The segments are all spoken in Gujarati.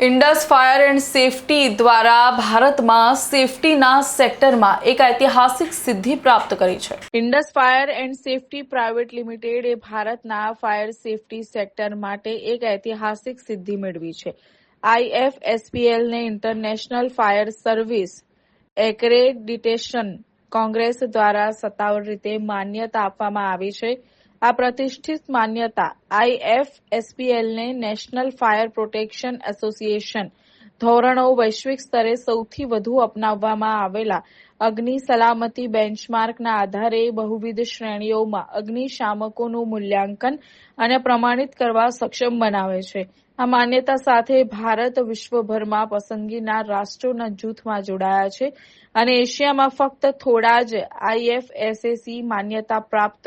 ઇન્ડસ ફાયર એન્ડ સેફટી દ્વારા ભારતમાં સેફટીના સેક્ટરમાં એક ઐતિહાસિક સિદ્ધિ પ્રાપ્ત કરી છે. Indus fire and safety private limited એ ભારતના ફાયર સેફટી સેક્ટર માટે એક ઐતિહાસિક સિદ્ધિ મેળવી છે. આઈએફએસપીએલને international fire service accreditation congress દ્વારા સત્તાવાર રીતે માન્યતા આપવામાં આવી છે. આ પ્રતિષ્ઠિત માન્યતા આઈએફએસપીએલ ને નેશનલ ફાયર પ્રોટેક્શન એસોસિએશન ધોરણો વૈશ્વિક સ્તરે સૌથી વધુ અપનાવવામાં આવેલા અગ્નિ સલામતી બેન્ચમાર્કના આધારે બહુવિધ શ્રેણીઓમાં અગ્નિશામકોનું મૂલ્યાંકન અને પ્રમાણિત કરવા સક્ષમ બનાવે છે. આ માન્યતા સાથે ભારત વિશ્વભરમાં પસંદગીના રાષ્ટ્રોના જૂથમાં જોડાયા છે અને એશિયામાં ફક્ત થોડા જ આઈએફએસએસી માન્યતા પ્રાપ્ત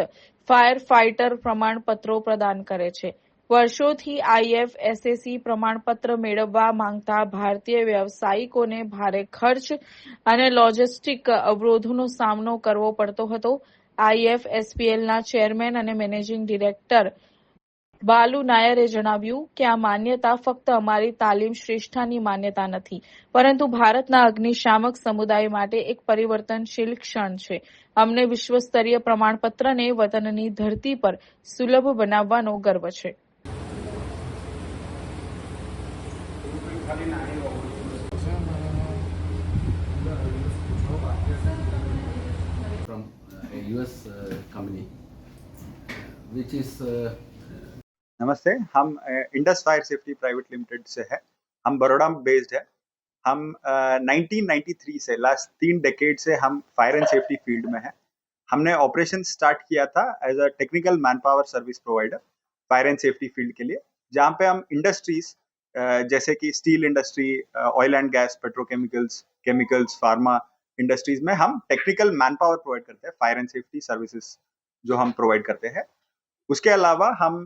ફાયર ફાઇટર પ્રમાણપત્રો પ્રદાન કરે છે. વર્ષોથી આઈએફએસએસી પ્રમાણપત્ર મેળવવા માંગતા ભારતીય વ્યવસાયિકોને ભારે ખર્ચ અને લોજિસ્ટિક અવરોધોનો સામનો કરવો પડતો હતો. આઈએફએસપીએલના ચેરમેન અને મેનેજિંગ ડિરેક્ટર બાલુ નાયરે જણાવ્યું કે આ માન્યતા ફક્ત અમારી તાલીમ શ્રેષ્ઠાની માન્યતા નથી પરંતુ ભારતના અગ્નિશામક સમુદાય માટે એક પરિવર્તનશીલ ક્ષણ છે. અમને વિશ્વસ્તરીય પ્રમાણપત્રને વતનની ધરતી પર સુલભ બનાવવાનો ગર્વ છે. From uh, a US uh, uh, नमस्ते हम Indus fire safety private limited से है। हम बड़ोड़ा बेस्ड है। हम अ, 1993 से लास्ट तीन डेकेड से हम फायर एंड सेफ्टी फ़ील्ड में है। हमने ऑपरेशन स्टार्ट किया था as a technical man power service provider fire and safety field के लिए जहाँ पे हम इंडस्ट्रीज़ जैसे कि steel industry oil and gas petrochemicals chemicals pharma industries में हम टेक्निकल मैन पावर प्रोवाइड करते हैं फायर एंड सेफ्टी सर्विसेज़ जो हम प्रोवाइड करते हैं। उसके अलावा हम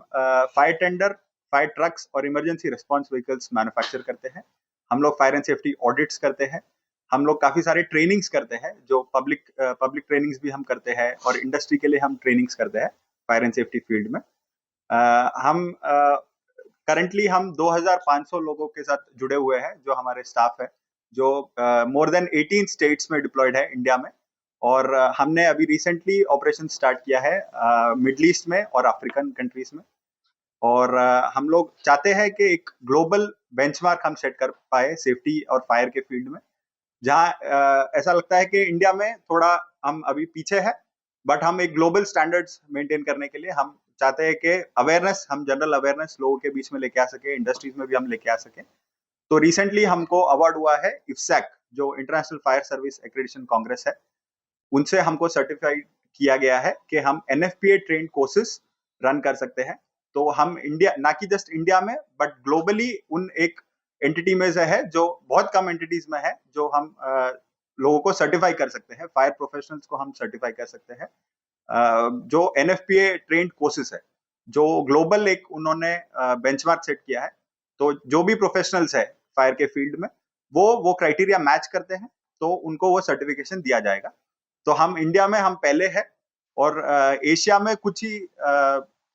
फायर टेंडर फायर ट्रक्स और इमरजेंसी रिस्पॉन्स व्हीकल्स मैन्युफैक्चर करते हैं। हम लोग फायर एंड सेफ्टी ऑडिट्स करते हैं। हम लोग काफ़ी सारे ट्रेनिंग्स करते हैं जो पब्लिक पब्लिक ट्रेनिंग्स भी हम करते हैं और इंडस्ट्री के लिए हम ट्रेनिंग्स करते हैं फायर एंड सेफ्टी फ़ील्ड में। अ, हम करंटली हम 2500 लोगों के साथ जुड़े हुए हैं जो हमारे स्टाफ है जो मोर देन 18 स्टेट्स में डिप्लॉयड है इंडिया में। और हमने अभी रिसेंटली ऑपरेशन स्टार्ट किया है मिडल ईस्ट में और अफ्रीकन कंट्रीज़ में। और हम लोग चाहते हैं कि एक ग्लोबल बेंचमार्क हम सेट कर पाए सेफ्टी और फायर के फ़ील्ड में, जहाँ ऐसा लगता है कि इंडिया में थोड़ा हम अभी पीछे है बट हम एक ग्लोबल स्टैंडर्ड्स मेंटेन करने के लिए हम चाहते हैं कि अवेयरनेस हम जनरल अवेयरनेस लोगों के बीच में लेके आ सके इंडस्ट्रीज़ में भी हम लेके आ सके। तो रिसेंटली हमको अवार्ड हुआ है इफ्सैक जो international fire service accreditation congress है। उनसे हमको सर्टिफाइड किया गया है कि हम N F P A train courses run कर सकते हैं। तो हम इंडिया ना कि जस्ट इंडिया में बट ग्लोबली उन एक एंटिटी में से है जो बहुत कम एंटिटीज में है जो हम अ, लोगों को सर्टिफाई कर सकते हैं। फायर प्रोफेशनल्स को हम सर्टिफाई कर सकते हैं। जो एन ट्रेंड कोर्सेस है जो ग्लोबल एक उन्होंने बेंचमार्क सेट किया है तो जो भी प्रोफेशनल्स है फायर के फ़ील्ड में वो वो क्राइटेरिया मैच करते हैं तो उनको वो सर्टिफिकेशन दिया जाएगा। तो हम इंडिया में हम पहले हैं और अ, एशिया में कुछ ही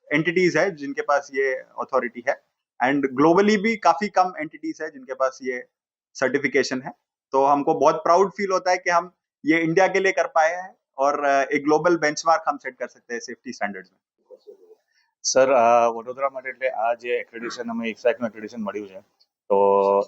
एंटिटीज है जिनके पास ये अथॉरिटी है एंड ग्लोबली भी काफी कम एंटिटीज है जिनके पास ये सर्टिफिकेशन है तो हमको बहुत प्राउड फील होता है कि हम ये इंडिया के लिए कर पाए हैं और अ, एक ग्लोबल बेंचमार्क हम सेट कर सकते हैं सेफ्टी स्टैंडर्ड्स में સર આ વડોદરા માટે એટલે આ જે એક્રેડિશન અમે ઇફેક્ટનું એક્રેડિશન મળ્યું છે તો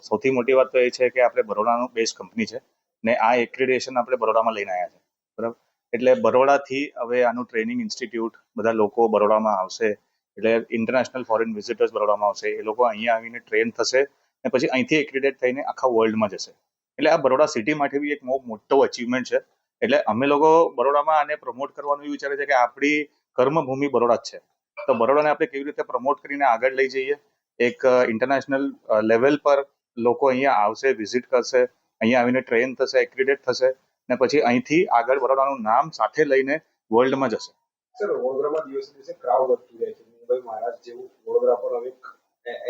સૌથી મોટી વાત તો એ છે કે આપણે બરોડાનું બેસ્ટ કંપની છે ને આ એક્રેડિશન આપણે બરોડામાં લઈને આવ્યા છે બરાબર? એટલે બરોડાથી હવે આનું ટ્રેનિંગ ઇન્સ્ટિટ્યૂટ બધા લોકો બરોડામાં આવશે. એટલે ઇન્ટરનેશનલ ફોરેન વિઝિટર્સ બરોડામાં આવશે. એ લોકો અહીંયા આવીને ટ્રેન થશે ને પછી અહીંથી એક્રેડિટ થઈને આખા વર્લ્ડમાં જશે. એટલે આ બરોડા સિટી માટે બી એક બહુ મોટો અચીવમેન્ટ છે. એટલે અમે લોકો બરોડામાં આને પ્રમોટ કરવાનું વિચારે છે કે આપણી કર્મભૂમિ બરોડા જ છે. તો બરોડાને આપણે કેવી રીતે પ્રમોટ કરીને આગળ લઈ જઈએ? એક ઇન્ટરનેશનલ લેવલ પર લોકો અહીંયા આવશે વિઝિટ કરશે, અહીંયા આવીને ટ્રેન થશે એક્રિડેટ થશે. ને પછી અહીંથી આગળ બરોડાનું નામ સાથે લઈને વર્લ્ડમાં જશે. સર વડોદરામાં દિવસે દિવસે ક્રાઉડ વધતું જાય છે. મુંબઈ મહારાષ્ટ્ર જેવું વડોદરા પર હવે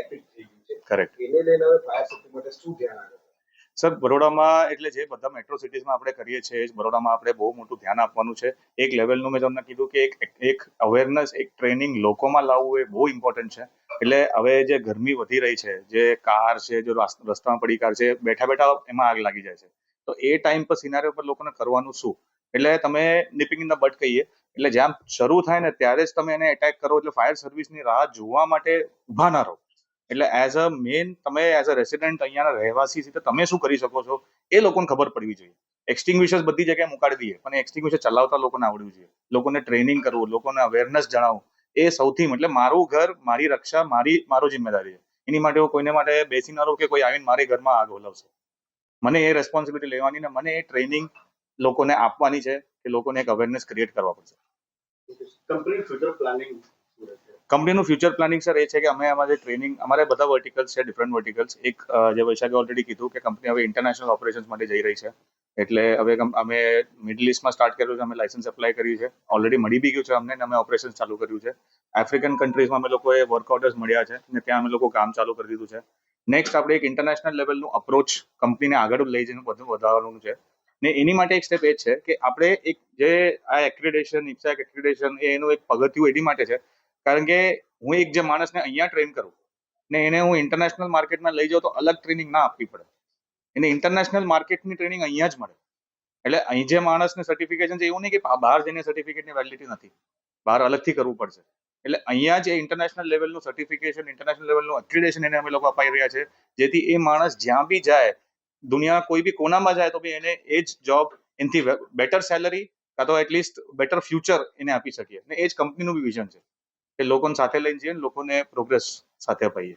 એપિક થઈ ગયું છે. કરેક્ટ એને લઈને હવે ફાયર સેફ્ટી માટે શું ધ્યાન આવે સર બરોડામાં એટલે જે બધા મેટ્રો સિટીઝમાં આપણે કરીએ છીએ જ બરોડામાં આપણે બહુ મોટું ધ્યાન આપવાનું છે. એક લેવલનું મેં તમને કીધું કે એક એક અવેરનેસ એક ટ્રેનિંગ લોકોમાં લાવવું એ બહુ ઇમ્પોર્ટન્ટ છે. એટલે હવે જે ગરમી વધી રહી છે જે કાર છે જો રસ્તામાં પડી કાર છે બેઠા બેઠા એમાં આગ લાગી જાય છે. તો એ ટાઈમ પર સિનારીઓ પર લોકોને કરવાનું શું? એટલે તમે નિપિંગ ઇન ધ બટ કહીએ, એટલે જ્યાં શરૂ થાય ને ત્યારે જ તમે એને એટેક કરો, એટલે ફાયર સર્વિસની રાહ જોવા માટે ઊભા ના રહો. એટલે એઝ અ મેન તમે એઝ અ રેસિડેન્ટ અહીંયાના રહેવાસી છે તમે શું કરી શકો છો? એ લોકોને ખબર પડવી જોઈએ. એક્સટિંગ્વિશર્સ બધી જગ્યાએ મુકાડી દઈએ, પણ એક્સટિંગ્વિશર ચલાવતા લોકોને આવડવું જોઈએ. લોકોને ટ્રેનિંગ કરવું, લોકોને અવેરનેસ જણાવવું. એ સૌથી એટલે મારું ઘર, મારી રક્ષા, મારી, મારો જિમ્મેદારી છે. એની માટે હું કોઈને માટે બેસી ના રહું કે કોઈ આવીને મારી ઘરમાં આગ ઓલવશે. મને એ રેસ્પોન્સિબિલિટી લેવાની ને મને એ ટ્રેનિંગ લોકોને આપવાની છે કે લોકોને એક અવેરનેસ ક્રિએટ કરવા પડશે. કંપની ફ્યુચર પ્લાનિંગ કંપનીનું ફ્યુચર પ્લાનિંગ સર એ છે કે અમે અમારી ટ્રેનિંગ અમારે બધા વર્ટિકલ્સ છે ડિફરન્ટ વર્ટિકલ્સ એક જે વૈશાખે ઓલરેડી કીધું કે કંપની હવે ઇન્ટરનેશનલ ઓપરેશન્સ માટે જઈ રહી છે. એટલે હવે અમે મિડલ ઇસ્ટમાં સ્ટાર્ટ કર્યું છે, અમે લાઇસન્સ એપ્લાય કર્યું છે. ઓલરેડી મળી બી ગયું છે અમને અમે ઓપરેશન ચાલુ કર્યું છે. આફ્રિકન કન્ટ્રીઝમાં અમે લોકોએ વર્ક ઓર્ડર્સ મળ્યા છે ને ત્યાં અમે લોકો કામ ચાલુ કરી દીધું છે. નેક્સ્ટ આપણે એક ઇન્ટરનેશનલ લેવલનું અપ્રોચ કંપનીને આગળ લઈ જઈને બધું વધારવાનું છે. ને એની માટે એક સ્ટેપ એ છે કે આપણે એક જે આ એક્રિડેશન ઇપ્સેક એક્રિડેશન એનું એક પગથિયું એની માટે છે. કારણ કે હું એક જે માણસને અહીંયા ટ્રેન કરું ને એને હું ઇન્ટરનેશનલ માર્કેટમાં લઈ જાઉં તો અલગ ટ્રેનિંગ ના આપવી પડે. એને ઇન્ટરનેશનલ માર્કેટની ટ્રેનિંગ અહીંયા જ મળે. એટલે અહીં જે માણસને સર્ટિફિકેશન છે, એવું નહીં કે બહાર જઈને સર્ટિફિકેટની વેલિડિટી નથી. બહાર અલગથી કરવું પડશે. એટલે અહીંયા જે ઇન્ટરનેશનલ લેવલનું સર્ટિફિકેશન ઇન્ટરનેશનલ લેવલનું એક્રિડેશન એને અમે લોકો અપાઈ રહ્યા છે. જેથી એ માણસ જ્યાં બી જાય, દુનિયા કોઈ બી કોનામાં જાય, તો બી એને એ જ જોબ એનાથી બેટર સેલરી કાં તો એટલીસ્ટ બેટર ફ્યુચર એને આપી શકીએ. અને એ જ કંપનીનું બી વિઝન છે. કે લોકોને સાથે લઈને જઈએ લોકોને પ્રોગ્રેસ સાથે અપાઈએ.